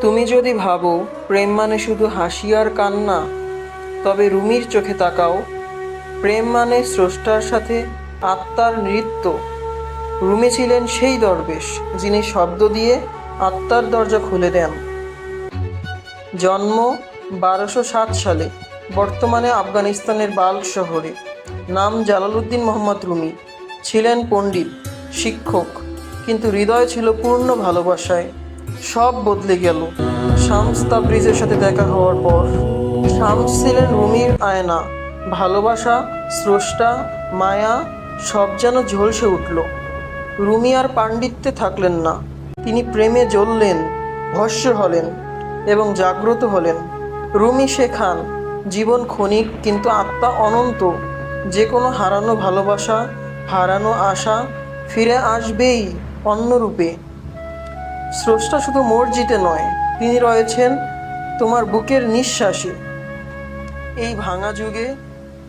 তুমি যদি ভাবো প্রেম মানে শুধু হাসি আর কান্না, তবে রুমির চোখে তাকাও। প্রেম মানে স্রষ্টার সাথে আত্মার নৃত্য। রুমি ছিলেন সেই দরবেশ যিনি শব্দ দিয়ে আত্মার দরজা খুলে দেন। জন্ম বারোশো সাত সালে, বর্তমানে আফগানিস্তানের বাল শহরে। নাম জালালউদ্দিন মোহাম্মদ রুমি। ছিলেন পণ্ডিত, শিক্ষক, কিন্তু হৃদয় ছিল পূর্ণ ভালোবাসায়। সব বদলে গেল। শামস তাবরিজের সাথে দেখা হওয়ার পর, শামস ছিলেন রুমির আয়না। ভালোবাসা, স্রষ্টা, মায়া, সব যেন ঝলসে উঠল। রুমি আর পাণ্ডিত্যে থাকলেন না। তিনি প্রেমে জ্বললেন, ভস্য হলেন এবং জাগ্রত হলেন। রুমি শেখান, জীবন ক্ষণিক কিন্তু আত্মা অনন্ত। যে কোনো হারানো ভালোবাসা, হারানো আশা ফিরে আসবেই অন্য রূপে স্রষ্টা শুধু মসজিদে নয়, তিনি রয়েছেন তোমার বুকের নিঃশ্বাসে। এই ভাঙা যুগে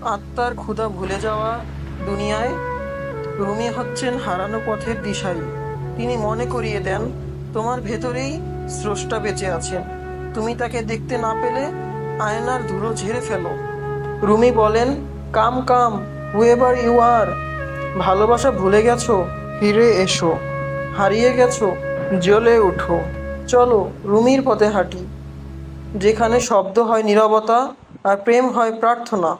আত্মার ক্ষুধা ভুলে যাওয়া দুনিয়ায় রুমি হচ্ছেন হারানো পথের দিশারি। তিনি মনে করিয়ে দেন, তোমার ভেতরেই স্রষ্টা বেঁচে আছেন। তুমি তাকে দেখতে না পেলে আয়নার ধুলো ঝেড়ে ফেলো। রুমি বলেন, কাম কাম, হুয়েভার ইউ আর, ভালোবাসা ভুলে গেছো, ফিরে এসো। হারিয়ে গেছো জ্বলে উঠো। চলো রুমির পথে হাঁটি। যেখানে শব্দ হয় নীরবতা আর প্রেম হয় প্রার্থনা।